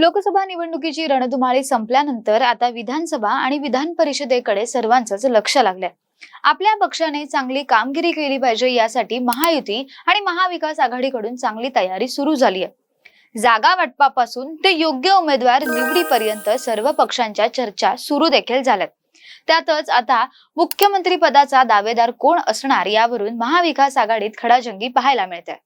लोकसभा निवडणुकीची रणधुमाळी संपल्यानंतर आता विधानसभा आणि विधान परिषदेकडे सर्वांचंच लक्ष लागलंय. आपल्या पक्षाने चांगली कामगिरी केली पाहिजे यासाठी महायुती आणि महाविकास आघाडीकडून चांगली तयारी सुरू झाली आहे. जागा वाटपापासून ते योग्य उमेदवार निवडीपर्यंत सर्व पक्षांच्या चर्चा सुरू देखील झाल्यात. त्यातच आता मुख्यमंत्री पदाचा दावेदार कोण असणार यावरून महाविकास आघाडीत खडाजंगी पाहायला मिळते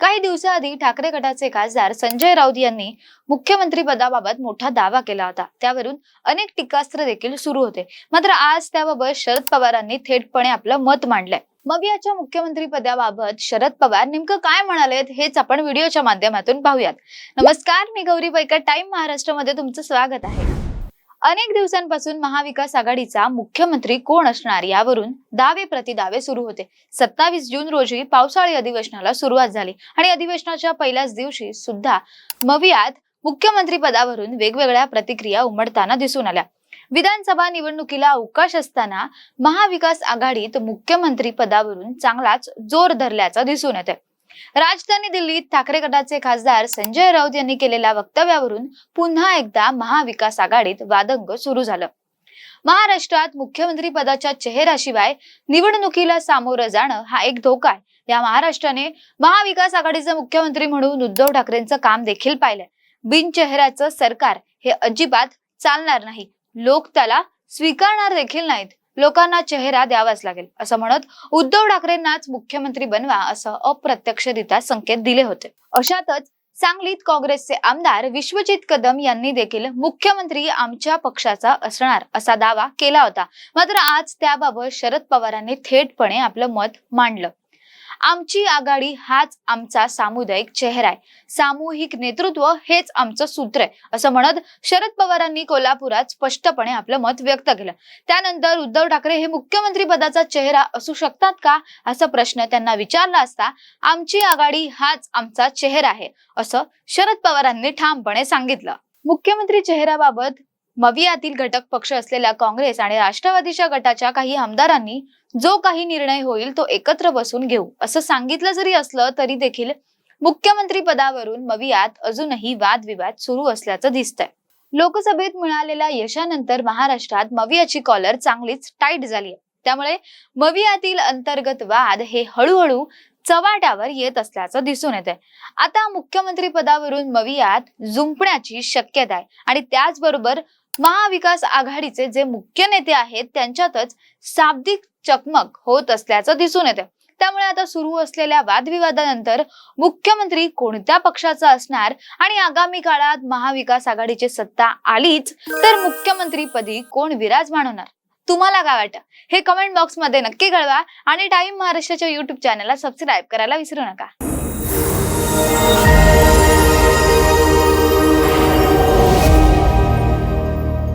काही दिवसाआधी ठाकरे गटाचे खासदार संजय राऊत यांनी मुख्यमंत्री पदाबाबत मोठा दावा केला होता. त्यावरून अनेक टीकास्त्र देखील सुरू होते. मात्र आज त्याबाबत शरद पवारांनी थेटपणे आपलं मत मांडलंय. मग याच्या मुख्यमंत्री पदाबाबत शरद पवार नेमकं काय म्हणालेत हेच आपण व्हिडिओच्या माध्यमातून पाहूयात. नमस्कार मी गौरी पैकर टाइम महाराष्ट्रामध्ये तुमचं स्वागत आहे. अनेक दिवसांपासून महाविकास आघाडीचा मुख्यमंत्री कोण असणार यावरून दावे प्रतिदावे सुरू होते. सत्तावीस जून रोजी पावसाळी अधिवेशनाला सुरुवात झाली आणि अधिवेशनाच्या पहिल्याच दिवशी सुद्धा मवियात मुख्यमंत्री पदावरून वेगवेगळ्या प्रतिक्रिया उमटताना दिसून आल्या. विधानसभा निवडणुकीला अवकाश असताना महाविकास आघाडीत मुख्यमंत्री पदावरून चांगलाच जोर धरल्याचं दिसून येते राजधानी दिल्लीत ठाकरे गटाचे खासदार संजय राऊत यांनी केलेल्या वक्तव्यावरून पुन्हा एकदा महाविकास आघाडीत वादंग सुरू झालं. महाराष्ट्रात मुख्यमंत्री पदाच्या चेहऱ्याशिवाय निवडणुकीला सामोरं जाणं हा एक धोका आहे. या महाराष्ट्राने महाविकास आघाडीचे मुख्यमंत्री म्हणून उद्धव ठाकरेंचं काम देखील पाहिलंय. बिनचेहऱ्याचं सरकार हे अजिबात चालणार नाही. लोक त्याला स्वीकारणार देखील नाहीत. लोकांना चेहरा द्यावाच लागेल असं म्हणत उद्धव ठाकरेंनाच मुख्यमंत्री बनवा असं अप्रत्यक्षरित्या संकेत दिले होते. अशातच सांगलीत काँग्रेसचे आमदार विश्वजित कदम यांनी देखील मुख्यमंत्री आमच्या पक्षाचा असणार असा दावा केला होता. मात्र आज त्याबाबत शरद पवारांनी थेटपणे आपलं मत मांडलं. आमची आघाडी हाच आमचा सामुदायिक चेहरा आहे. सामूहिक नेतृत्व हेच आमचं सूत्र आहे असं म्हणत शरद पवारांनी कोल्हापुरात स्पष्टपणे आपलं मत व्यक्त केलं. त्यानंतर उद्धव ठाकरे हे मुख्यमंत्री पदाचा चेहरा असू शकतात का असा प्रश्न त्यांना विचारला असता आमची आघाडी हाच आमचा चेहरा आहे असं शरद पवारांनी ठामपणे सांगितलं. मुख्यमंत्री चेहऱ्याबाबत मवियातील घटक पक्ष असलेल्या काँग्रेस आणि राष्ट्रवादीच्या गटाच्या काही आमदारांनी जो काही निर्णय होईल तो एकत्र बसून घेऊ. असं सांगितलं जरी असलं तरी देखील मुख्यमंत्री पदावरून मवियात अजूनही वादविवाद सुरू असल्याचं दिसतंय. लोकसभेत मिळालेल्या यशानंतर महाराष्ट्रात मवियाची कॉलर चांगलीच टाईट झाली आहे त्यामुळे मवियातील अंतर्गत वाद हे हळूहळू चव्हाट्यावर येत असल्याचं दिसून येत आता मुख्यमंत्री पदावरून मवियात जुंपण्याची शक्यता आहे आणि त्याचबरोबर महाविकास आघाडीचे जे मुख्य नेते आहेत त्यांच्यातच शाब्दिक चकमक होत असल्याचं दिसून येते. त्यामुळे आता सुरू असलेल्या वादविवादानंतर मुख्यमंत्री कोणत्या पक्षाचा असणार आणि आगामी काळात महाविकास आघाडीची सत्ता आलीच तर मुख्यमंत्रीपदी कोण विराजमान होणार? तुम्हाला काय वाटतं? हे कमेंट बॉक्समध्ये नक्की कळवा आणि टाइम महाराष्ट्राच्या युट्यूब चॅनलला सबस्क्राईब करायला विसरू नका.